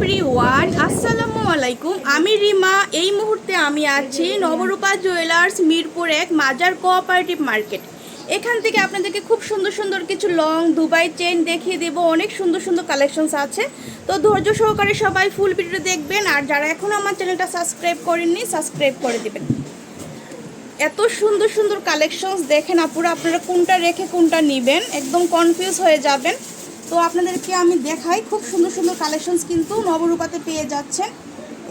Everyone আসসালামু আলাইকুম আমি রিমা। এই মুহূর্তে আমি আছি নবরূপা জুয়েলার্স মিরপুর এক মাজার কোঅপারেটিভ মার্কেট এখান থেকে আপনাদেরকে খুব সুন্দর সুন্দর কিছু লং দুবাই চেন দেখিয়ে দেব। অনেক সুন্দর সুন্দর কালেকশনস আছে। তো ধৈর্য সহকারে সবাই ফুল ভিডিও দেখবেন। আর যারা এখনও আমার চ্যানেলটা সাবস্ক্রাইব করেননি সাবস্ক্রাইব করে দেবেন। এত সুন্দর সুন্দর কালেকশনস দেখেন আপুরা, আপনারা কোনটা রেখে কোনটা নেবেন? একদম কনফিউজ হয়ে যাবেন। তো আপনাদেরকে আমি দেখাই, খুব সুন্দর সুন্দর কালেকশনস কিন্তু নবরূপাতে পেয়ে যাচ্ছেন।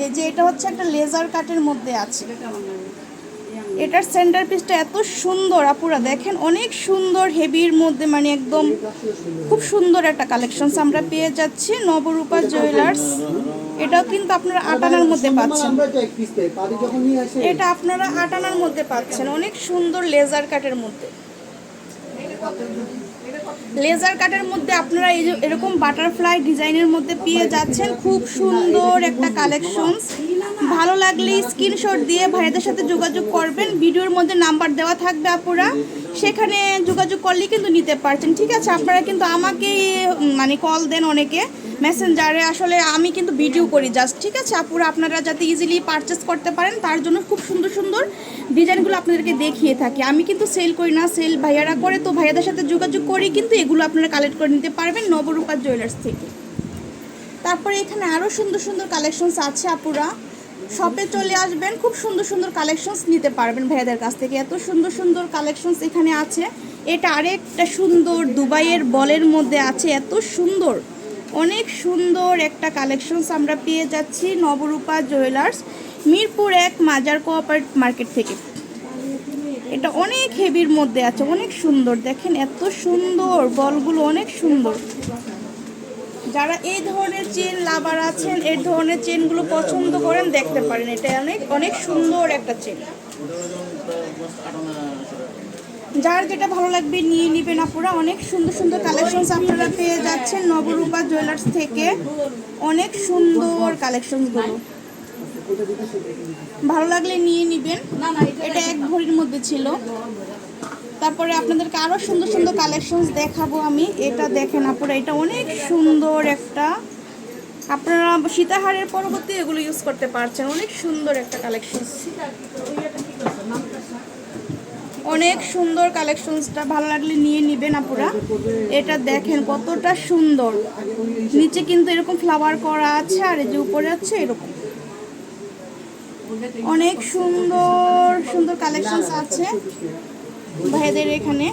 এই যে এটা হচ্ছে একটা লেজার কাটের মধ্যে আছে। এটার সেন্টার পিসটা এত সুন্দর, আপুরা দেখেন, অনেক সুন্দর হেভির মধ্যে মানে একদম খুব সুন্দর একটা কালেকশনস আমরা পেয়ে যাচ্ছি নবরূপা জুয়েলার্স এটাও কিন্তু আপনারা আটানার মধ্যে পাচ্ছেন। এটা আপনারা আটানার মধ্যে পাচ্ছেন, অনেক সুন্দর লেজার কাটের মধ্যে। লেজার কাটের মধ্যে আপনারা এই এরকম বাটারফ্লাই ডিজাইনের মধ্যে পেয়ে যাচ্ছেন। খুব সুন্দর একটা কালেকশন ভালো লাগলে স্ক্রিনশট দিয়ে ভাইয়াদের সাথে যোগাযোগ করবেন। ভিডিওর মধ্যে নাম্বার দেওয়া থাকবে আপুরা। সেখানে যোগাযোগ করলেই কিন্তু নিতে পারছেন। ঠিক আছে, আপনারা কিন্তু আমাকে মানে কল দেন অনেকে। মেসেঞ্জারে আসলে আমি কিন্তু ভিডিও করি জাস্ট ঠিক আছে? আপুরা, আপনারা যাতে ইজিলি পারচেস করতে পারেন, তার জন্য খুব সুন্দর সুন্দর ডিজাইনগুলো আপনাদেরকে দেখিয়ে থাকি। আমি কিন্তু সেল করি না সেল ভাইয়ারা করে, তো ভাইয়াদের সাথে যোগাযোগ করি, কিন্তু এগুলো আপনারা কালেক্ট করে নিতে পারবেন নবরূপা জুয়েলার্স থেকে। তারপরে এখানে আরও সুন্দর সুন্দর কালেকশনস আছে, আপুরা। শপে চলে আসবেন, খুব সুন্দর সুন্দর কালেকশনস নিতে পারবেন ভাইয়াদের কাছ থেকে। এত সুন্দর সুন্দর কালেকশনস এখানে আছে। এটা আরেকটা সুন্দর দুবাইয়ের বলের মধ্যে আছে, এত সুন্দর। অনেক সুন্দর একটা কালেকশনস আমরা পেয়ে যাচ্ছি নবরূপা জুয়েলার্স মিরপুর এক মাজার কোঅপারেট মার্কেট থেকে। এটা অনেক হেভির মধ্যে আছে, অনেক সুন্দর। দেখেন এত সুন্দর, বলগুলো অনেক সুন্দর। যারা এই ধরনের চেন লাভার আছেন, এই ধরনের চেনগুলো পছন্দ করেন, দেখতে পারেন। এটা অনেক অনেক সুন্দর একটা চেন যার যেটা ভালো লাগবে নিয়ে নেবেন আপুরা অনেক সুন্দর সুন্দর কালেকশনস আপনারা পেয়ে যাচ্ছেন নবরূপা জুয়েলার্স থেকে। অনেক সুন্দর কালেকশনসগুলো ভালো লাগলে নিয়ে নেবেন। এটা এক ভরির মধ্যে ছিল। তারপরে আপনাদেরকে আরও সুন্দর সুন্দর কালেকশনস দেখাবো আমি। এটা দেখেন আপনারা এটা অনেক সুন্দর একটা। আপনারা সীতাহারের পরবর্তী এগুলো ইউজ করতে পারছেন। অনেক সুন্দর একটা কালেকশন অনেক সুন্দর কালেকশনসটা ভালো লাগলে নিয়ে নেবেন আপুরা। এটা দেখেন কতটা সুন্দর। নিচে কিন্তু এরকম ফ্লাওয়ার করা আছে আর যে উপরে আছে এরকম। অনেক সুন্দর সুন্দর কালেকশনস আছে ভাইদের এখানে।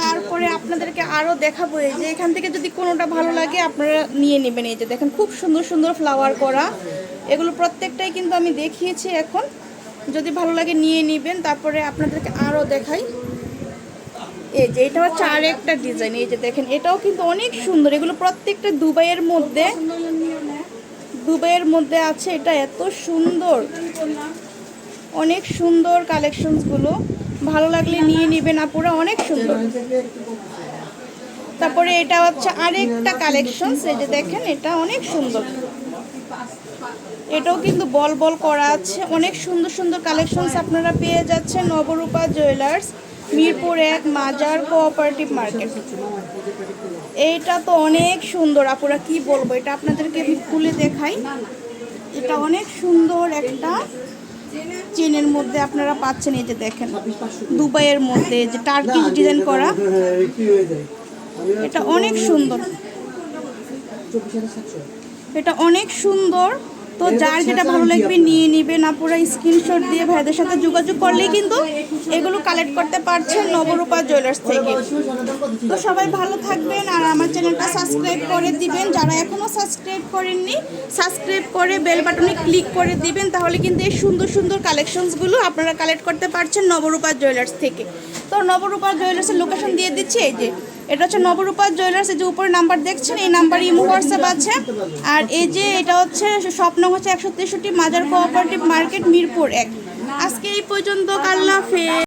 তারপরে আপনাদেরকে আরও দেখাবো এই যে এখান থেকে যদি কোনোটা ভালো লাগে আপনারা নিয়ে নেবেন এই যে দেখেন খুব সুন্দর সুন্দর ফ্লাওয়ার করা। এগুলো প্রত্যেকটাই কিন্তু আমি দেখিয়েছি এখন। যদি ভালো লাগে নিয়ে নেবেন, তারপরে আপনাদেরকে আরও দেখাই। এই যে, এটা হচ্ছে আর একটা ডিজাইন। এই যে দেখেন, এটাও কিন্তু অনেক সুন্দর। এগুলো প্রত্যেকটা দুবাইয়ের মধ্যে দুবাইয়ের মধ্যে আছে। এটা এত সুন্দর। অনেক সুন্দর কালেকশনসগুলো। ভালো লাগলে নিয়ে নেবেন আপুরা, অনেক সুন্দর। তারপরে এটা হচ্ছে আরেকটা কালেকশন এই যে দেখেন, এটা অনেক সুন্দর। এটাও কিন্তু বল বল করা আছে। অনেক সুন্দর সুন্দর কালেকশনস আপনারা পেয়ে যাচ্ছেন নবরূপা জুয়েলার্স মিরপুর এক মাজার কোঅপারেটিভ মার্কেট এইটা তো অনেক সুন্দর, আপুরা কি বলব? এটা আপনাদেরকে আমি খুলে দেখাই। এটা অনেক সুন্দর একটা চেনের মধ্যে আপনারা পাচ্ছেন, এই যে দেখেন, দুবাইয়ের মধ্যে যে টার্কিশ ডিজাইন করা। এটা অনেক সুন্দর। এটা অনেক সুন্দর। তো যার যেটা ভালো লাগবে নিয়ে নিবে না, পুরো স্ক্রিনশট দিয়ে ভাইদের সাথে যোগাযোগ করলেই কিন্তু এগুলো কালেক্ট করতে পারছেন নবরূপা জুয়েলার্স থেকে। তো সবাই ভালো থাকবেন আর আমার চ্যানেলটা সাবস্ক্রাইব করে দিবেন। যারা এখনও সাবস্ক্রাইব করেননি সাবস্ক্রাইব করে বেল বাটনে ক্লিক করে দিবেন, তাহলে কিন্তু এই সুন্দর সুন্দর কালেকশনসগুলো আপনারা কালেক্ট করতে পারছেন নবরূপা জুয়েলার্স থেকে। তো নবরূপা জুয়েলার্সের লোকেশন দিয়ে দিচ্ছি, এই যে। এটা হচ্ছে নবরূপা জুয়েলার্স, এই যে উপরে নাম্বার দেখছেন, এই নাম্বারে ইমো হোয়াটসঅ্যাপ আছে। আর এই যে এটা হচ্ছে স্বপ্ন হচ্ছে একশো তেষট্টি মাজার কোঅপারেটিভ মার্কেট মিরপুর এক। আজকে এই পর্যন্ত, আল্লাহ হাফেজ।